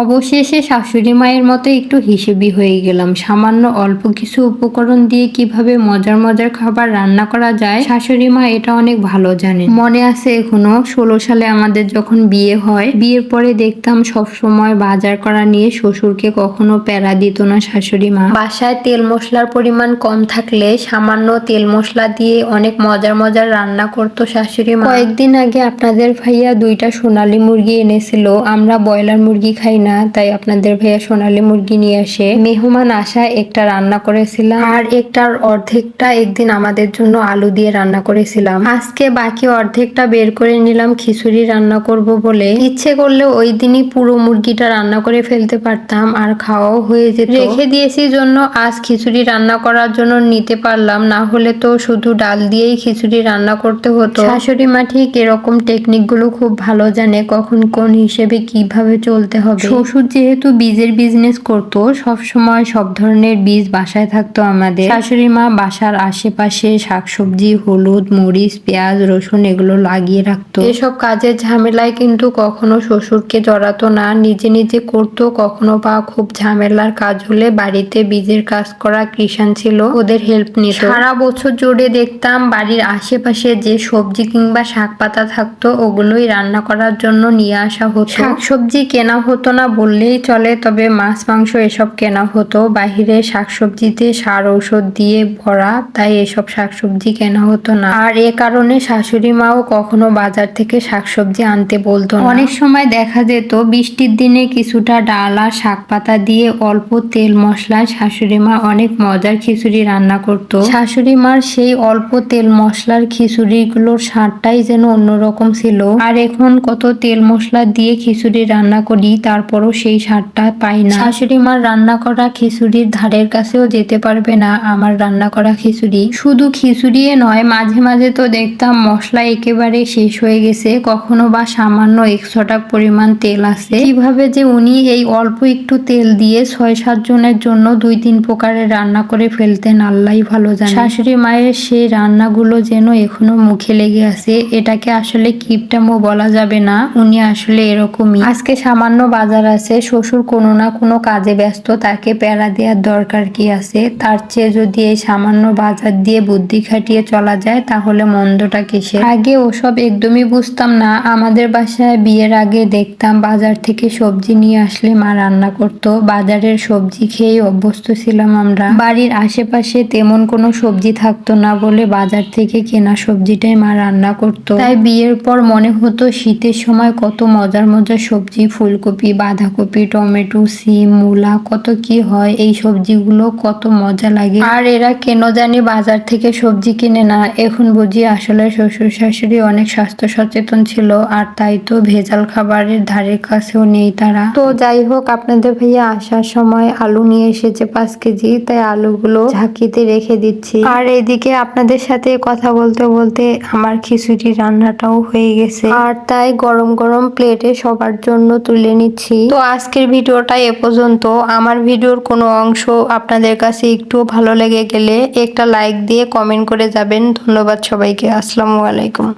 অবশেষে শাশুড়ি মায়ের মতো একটু হিসেবি হয়ে গেলাম। সামান্য অল্প কিছু উপকরণ দিয়ে কীভাবে মজার মজার খাবার রান্না করা যায়, শাশুড়ি মা এটা অনেক ভালো জানে মনে আছে এখনও, ষোলো সালে আমাদের যখন বিয়ে হয়, বিয়ের পরে দেখতাম সব সময় বাজার করা নিয়ে শ্বশুরকে কখনো প্যারা দিত না শাশুড়ি মা। বাসায় তেল মশলার পরিমাণ কম থাকলে সামান্য তেল মশলা দিয়ে অনেক মজার মজার রান্না করতো শাশুড়ি মা। কয়েকদিন আগে আপনাদের ভাইয়া দুইটা সোনালি মুরগি এনেছিল, আমরা ব্রয়লার মুরগি খাই না। তাই আপনাদের ভাইয়া সোনালী মুরগি নিয়ে আসে মেহমান আসা একটা রান্না করেছিলাম। আর একটার অর্ধেকটা একদিন আমাদের জন্য আলু দিয়ে রান্না করেছিলাম। আজকে বাকি অর্ধেকটা বের করে নিলাম, খিচুড়ি রান্না করব বলে। ইচ্ছে করলে ওই দিনই পুরো মুরগিটা রান্না করে ফেলতে পারতাম আর খাওয়াও হয়ে যেত। রেখে দিয়েছি জন্য আজ খিচুড়ি রান্না করার জন্য নিতে পারলাম, না হলে তো শুধু ডাল দিয়েই খিচুড়ি রান্না করতে হতো। শাশুড়ি মা এরকম টেকনিকগুলো খুব ভালো জানে, কখন কোন হিসেবে কীভাবে চলতে হবে। শ্বশুর যেহেতু বীজের বিজনেস করতো সব সময় সব ধরনের বীজ বাসায় থাকতো আমাদের। শাশুড়ি মা বাসার আশেপাশে শাকসবজি, হলুদ, মরিচ, পেঁয়াজ, রসুন এগুলো লাগিয়ে রাখতো। এসব কাজের ঝামেলায় কিন্তু কখনো শ্বশুরকে জড়াতো না, নিজে নিজে করতো, কখনো বা খুব ঝামেলার কাজ হলে বাড়িতে বীজের কাজ করা কৃষাণ ছিল, ওদের হেল্প নিত। সারা বছর জুড়ে দেখতাম বাড়ির আশেপাশে যে সবজি কিংবা শাক পাতা থাকতো, ওগুলোই রান্না করার জন্য নিয়ে আসা হতো। শাকসবজি কেনা হতো না বললেই চলে, তবে মাছ, মাংস এসব কেনা হতো। বাহিরে শাকসবজিতে সার ঔষধ দিয়ে ভরা, তাই এসব শাকসবজি কেনা হতো না। আর এ কারণে শাশুড়ি মাও কখনো বাজার থেকে শাকসবজি আনতে বলতো না। অনেক সময় দেখা যেত, বৃষ্টির দিনে কিছুটা ডাল আর শাক পাতা দিয়ে অল্প তেল মশলায় শাশুড়ি মা অনেক মজার খিচুড়ি রান্না করতো। শাশুড়ি মার সেই অল্প তেল মশলার খিচুড়িগুলোর স্বাদটাই যেন অন্যরকম ছিল। আর এখন কত তেল মশলা দিয়ে খিচুড়ি রান্না করি তারপরও সেই স্বাদটা পাই না। শাশুড়ি মার রান্না করা খিচুড়ির ধারের কাছেও যেতে পারবে না আমার রান্না করা খিচুড়ি। শুধু খিচুড়ি নয় মাঝে মাঝে তো দেখতাম মশলা একেবারে শেষ হয়ে গেছে কখনো বা সামান্য একশোটা পরিমাণ তেল আছে। কীভাবে যে উনি এই অল্প একটু তেল দিয়ে ছয় সাত জনের জন্য দুই তিন প্রকারের রান্না করে ফেলতেন আল্লাহ ভালো জানে। শাশুড়ি মায়ের সেই রান্নাগুলো যেন এখনও মুখে লেগে আছে এটাকে আসলে কিপটামো বলা যাবে না উনি আসলে এরকমই। আজকে সামান্য বাজার আছে, শ্বশুর কোনো না কোনো কাজে ব্যস্ত, তাকে প্যারা দেওয়ার দরকার কি আছে? তার চেয়ে যদি এই সামান্য বাজার দিয়ে বুদ্ধি খাটিয়ে চলা যায়, তাহলে মন্দটা কিসের? আগে ওসব একদমই বুঝতাম না। আমাদের বাসায় বিয়ের আগে দেখতাম, বাজার থেকে সবজি নিয়ে আসলে মা রান্না করত। বাজারের সবজি খেয়ে অভ্যস্ত ছিলাম আমরা। বাড়ির আশেপাশে তেমন কোনো সবজি থাকতো না বলে বাজার থেকে কেনা সবজিটাই মা রান্না করত। তাই বিয়ের পর মনে হতো শীতের সময় কত মজার মজার সবজি, ফুলকপি বাঁধাকপি, টমেটো, সিম, মূলা, কত কি হয়, এই সবজিগুলো কত মজা লাগে। আর এরা কেন জানি বাজার থেকে সবজি কিনে না। এখন বুঝি আসলে শ্বশুর শাশুড়ি অনেক স্বাস্থ্য সচেতন ছিল, আর তাই তো ভেজাল খাবারের ধারে কাছেও নেই তারা। তো যাই হোক, আপনাদের ভাইয়া আসার সময় আলু নিয়ে এসেছে পাঁচ কেজি, তাই আলুগুলো ঝাঁকিতে রেখে দিচ্ছি। আর এদিকে আপনাদের সাথে কথা বলতে বলতে আমার খিচুড়ি রান্নাটাও হয়ে গেছে। আর তাই গরম গরম প্লেটে সবার জন্য তুলে নিচ্ছি। তো আজকের ভিডিওটা এ পর্যন্ত। আমার ভিডিওর কোনো অংশ আপনাদের কাছে একটু ভালো লেগে গেলে একটা লাইক দিয়ে কমেন্ট করে যাবেন। ধন্যবাদ সবাইকে। আসসালামু আলাইকুম।